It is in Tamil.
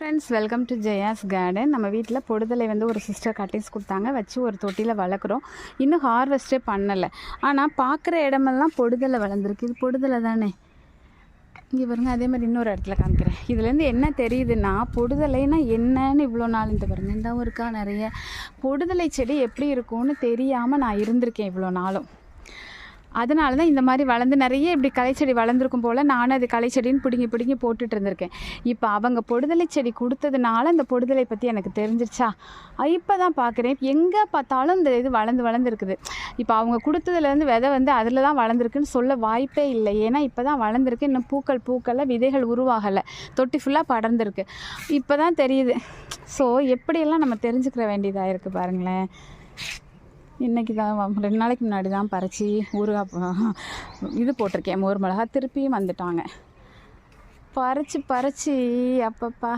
Friends welcome to Jaya's garden நம்ம வீட்டில் பொடுதலை வந்து ஒரு சிஸ்டர் கட்டிங்ஸ் கொடுத்தாங்க. வச்சு ஒரு தொட்டியில் வளர்க்குறோம். இன்னும் ஹார்வெஸ்ட்டே பண்ணலை. ஆனால் பார்க்குற இடமெல்லாம் பொடுதலை வளர்ந்துருக்கு. இது பொடுதலை தானே? இங்கே பாருங்க அதே மாதிரி இன்னொரு இடத்துல காமிக்கிறேன். இதுலேருந்து என்ன தெரியுதுன்னா பொடுதலைனா என்னன்னு இவ்வளோ நாள் இந்த பாருங்க இந்த இருக்கா நிறைய. பொடுதலை செடி எப்படி இருக்கும்னு தெரியாமல் நான் இருந்திருக்கேன் இவ்வளோ நாளும். அதனால தான் இந்த மாதிரி வளர்ந்து நிறைய இப்படி கலைச்செடி வளர்ந்துருக்கும் போல் நானும் அது கலைச்செடின்னு பிடுங்கி பிடுங்கி போட்டுட்டு இருந்திருக்கேன். இப்போ அவங்க பொடுதலை செடி கொடுத்ததுனால இந்த பொடுதலை பற்றி எனக்கு தெரிஞ்சிருச்சா? இப்போ தான் பார்க்குறேன் எங்கே பார்த்தாலும் இந்த இது வளர்ந்து வளர்ந்துருக்குது. இப்போ அவங்க கொடுத்ததுலேருந்து விதை வந்து அதில் தான் வளர்ந்துருக்குன்னு சொல்ல வாய்ப்பே இல்லை. ஏன்னா இப்போ தான் வளர்ந்துருக்கு. இன்னும் பூக்கள் பூக்களை விதைகள் உருவாகலை. தொட்டி ஃபுல்லாக படர்ந்துருக்கு. இப்போ தான் தெரியுது. ஸோ எப்படியெல்லாம் நம்ம தெரிஞ்சுக்கிற வேண்டியதாக இருக்குது பாருங்களேன். இன்றைக்கி தான் ரெண்டு நாளைக்கு முன்னாடி தான் பறித்து ஊறுகாய் இது போட்டிருக்கேன் மோர் மிளகா திருப்பியும் வந்துட்டாங்க. பறித்து பறித்து அப்பப்பா.